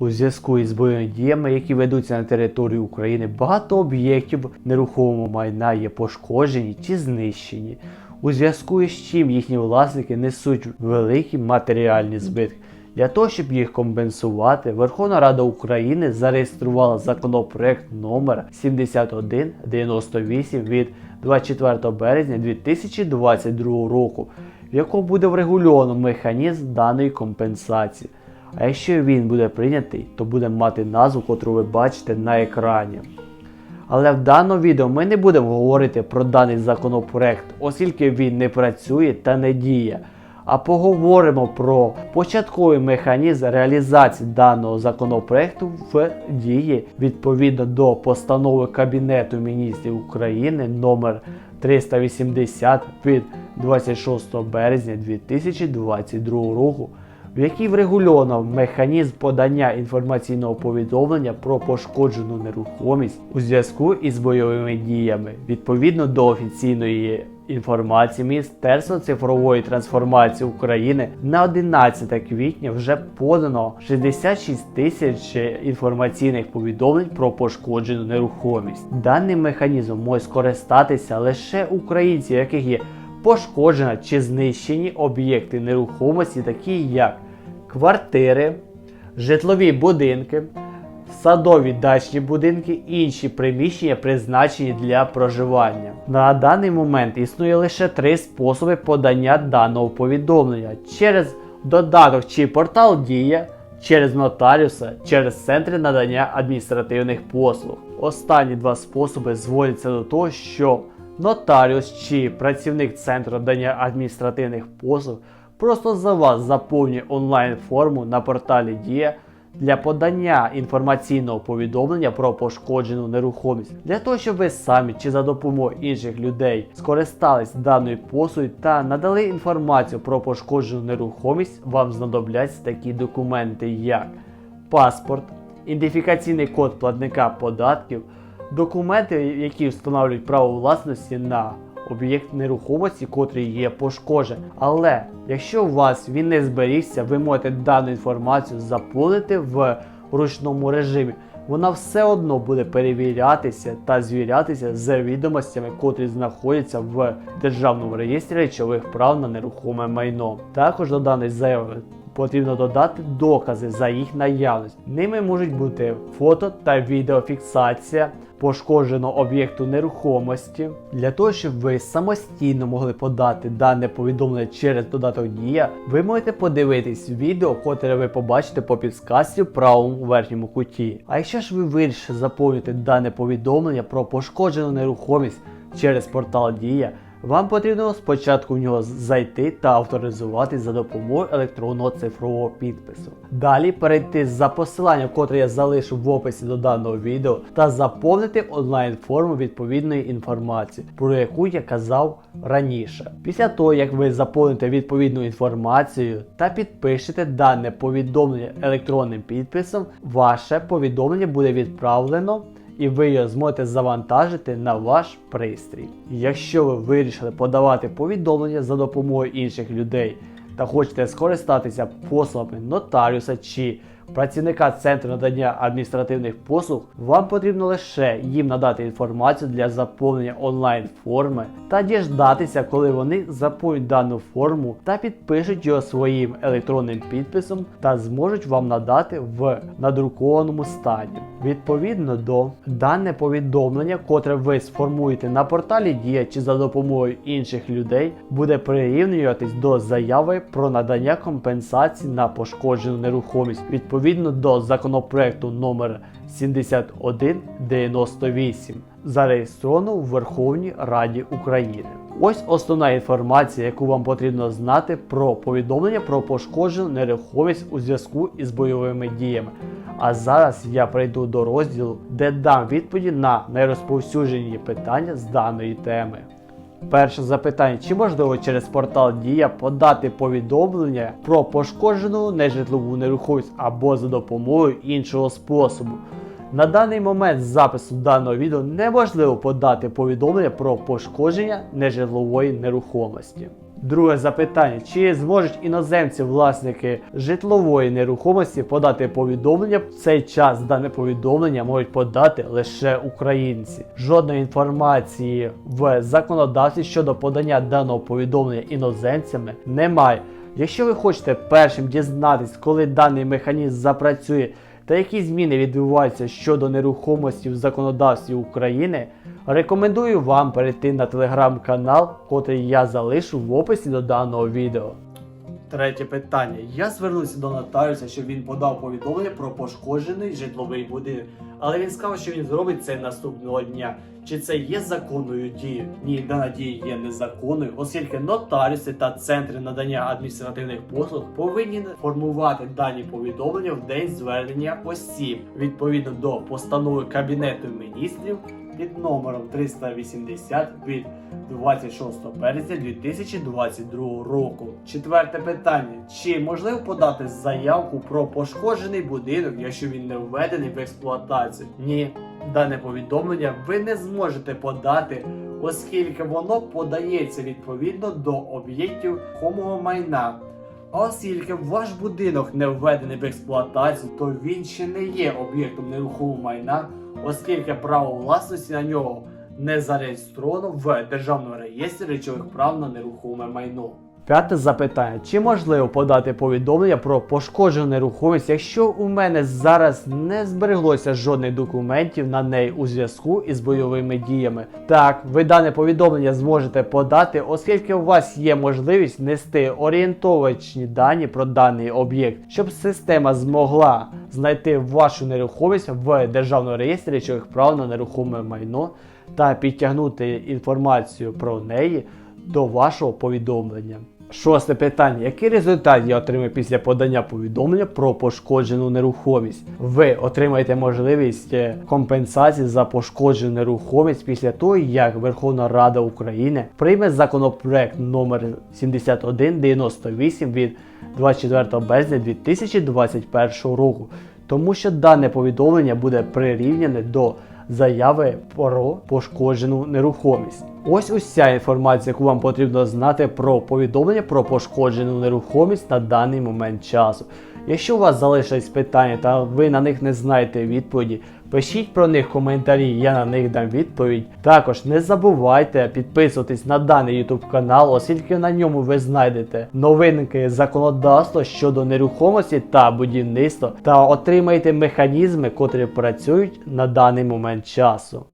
У зв'язку із бойовими діями, які ведуться на території України, багато об'єктів нерухомого майна є пошкоджені чи знищені, у зв'язку із чим їхні власники несуть великі матеріальні збитки. Для того, щоб їх компенсувати, Верховна Рада України зареєструвала законопроект номер 7198 від 24 березня 2022 року, в якому буде врегульовано механізм даної компенсації. А якщо він буде прийнятий, то буде мати назву, котру ви бачите на екрані. Але в даному відео ми не будемо говорити про даний законопроект, оскільки він не працює та не діє. А поговоримо про початковий механізм реалізації даного законопроекту в дії відповідно до постанови Кабінету міністрів України номер 380 від 26 березня 2022 року в якій врегульовано механізм подання інформаційного повідомлення про пошкоджену нерухомість у зв'язку із бойовими діями відповідно до офіційної інформації Міністерства цифрової трансформації України на 11 квітня вже подано 66 тисяч інформаційних повідомлень про пошкоджену нерухомість. Даним механізмом можуть скористатися лише українці, яких є пошкоджена чи знищені об'єкти нерухомості, такі як квартири, житлові будинки, садові дачні будинки і інші приміщення, призначені для проживання. На даний момент існує лише три способи подання даного повідомлення через додаток чи портал Дія. Через нотаріуса, через центри надання адміністративних послуг. Останні два способи зводяться до того, що нотаріус чи працівник центру надання адміністративних послуг просто за вас заповнює онлайн форму на порталі Дія для подання інформаційного повідомлення про пошкоджену нерухомість, для того, щоб ви самі чи за допомогою інших людей скористались даною послугою та надали інформацію про пошкоджену нерухомість, вам знадобляться такі документи, як паспорт, ідентифікаційний код платника податків, документи, які встановлюють право власності на об'єкт нерухомості, котрий є пошкоджений. Але якщо у вас він не зберігся, ви можете дану інформацію заповнити в ручному режимі. Вона все одно буде перевірятися та звірятися з відомостями, котрі знаходяться в державному реєстрі речових прав на нерухоме майно. Також до даної заяви потрібно додати докази за їх наявність. Ними можуть бути фото та відеофіксація пошкодженого об'єкту нерухомості. Для того, щоб ви самостійно могли подати дане повідомлення через додаток Дія, ви можете подивитись відео, котре ви побачите по підсказці в правому верхньому куті. А якщо ж ви вирішите заповнити дане повідомлення про пошкоджену нерухомість через портал Дія, вам потрібно спочатку в нього зайти та авторизуватись за допомогою електронного цифрового підпису. Далі перейти за посиланням, котре я залишу в описі до даного відео, та заповнити онлайн форму відповідної інформації, про яку я казав раніше. Після того, як ви заповните відповідну інформацію та підпишете дане повідомлення електронним підписом, ваше повідомлення буде відправлено і ви його зможете завантажити на ваш пристрій. Якщо ви вирішили подавати повідомлення за допомогою інших людей та хочете скористатися послугами нотаріуса чи працівника центру надання адміністративних послуг, вам потрібно лише їм надати інформацію для заповнення онлайн форми та діждатися, коли вони заповнять дану форму та підпишуть його своїм електронним підписом та зможуть вам надати в надрукованому стані. Відповідно до дане повідомлення, котре ви сформуєте на порталі Дія чи за допомогою інших людей, буде прирівнюватись до заяви про надання компенсації на пошкоджену нерухомість відповідно до законопроекту номер 7198, зареєстровано в Верховній Раді України. Ось основна інформація, яку вам потрібно знати про повідомлення про пошкоджену нерухомість у зв'язку із бойовими діями. А зараз я прийду до розділу, де дам відповіді на найрозповсюджені питання з даної теми. Перше запитання: чи можливо через портал Дія подати повідомлення про пошкоджену нежитлову нерухомість або за допомогою іншого способу? На даний момент з запису даного відео неможливо подати повідомлення про пошкодження нежитлової нерухомості. Друге запитання: чи зможуть іноземці, власники житлової нерухомості подати повідомлення? В цей час дане повідомлення можуть подати лише українці. Жодної інформації в законодавстві щодо подання даного повідомлення іноземцями немає. Якщо ви хочете першим дізнатись, коли даний механізм запрацює та які зміни відбуваються щодо нерухомості в законодавстві України, рекомендую вам перейти на телеграм-канал, котрий я залишу в описі до даного відео. Третє питання. Я звернувся до нотаріуса, щоб він подав повідомлення про пошкоджений житловий будинок. Але він сказав, що він зробить це наступного дня. Чи це є законною дією? Ні, дана дія є незаконною, оскільки нотаріуси та центри надання адміністративних послуг повинні формувати дані повідомлення в день звернення осіб відповідно до постанови Кабінету міністрів під номером 380 від 26 березня 2022 року. Четверте питання: чи можливо подати заявку про пошкоджений будинок, якщо він не введений в експлуатацію? Ні, дане повідомлення ви не зможете подати, оскільки воно подається відповідно до об'єктів рухомого майна. Оскільки ваш будинок не введений в експлуатацію, то він ще не є об'єктом нерухомого майна, оскільки право власності на нього не зареєстровано в Державному реєстрі речових прав на нерухоме майно. П'яте запитання: чи можливо подати повідомлення про пошкоджену нерухомість, якщо у мене зараз не збереглося жодних документів на неї у зв'язку із бойовими діями? Так, ви дане повідомлення зможете подати, оскільки у вас є можливість нести орієнтовочні дані про даний об'єкт, щоб система змогла знайти вашу нерухомість в державному реєстрі речових прав на нерухоме майно та підтягнути інформацію про неї до вашого повідомлення. Шосте питання. Який результат я отримаю після подання повідомлення про пошкоджену нерухомість? Ви отримаєте можливість е, компенсації за пошкоджену нерухомість після того, як Верховна Рада України прийме законопроект номер 7198 від 24 березня 2021 року, тому що дане повідомлення буде прирівняне до заяви про пошкоджену нерухомість. Ось уся інформація, яку вам потрібно знати про повідомлення про пошкоджену нерухомість на даний момент часу. Якщо у вас залишились питання та ви на них не знаєте відповіді, пишіть про них коментарі, я на них дам відповідь. Також не забувайте підписуватись на даний YouTube канал, оскільки на ньому ви знайдете новинки законодавства щодо нерухомості та будівництва та отримаєте механізми, котрі працюють на даний момент часу.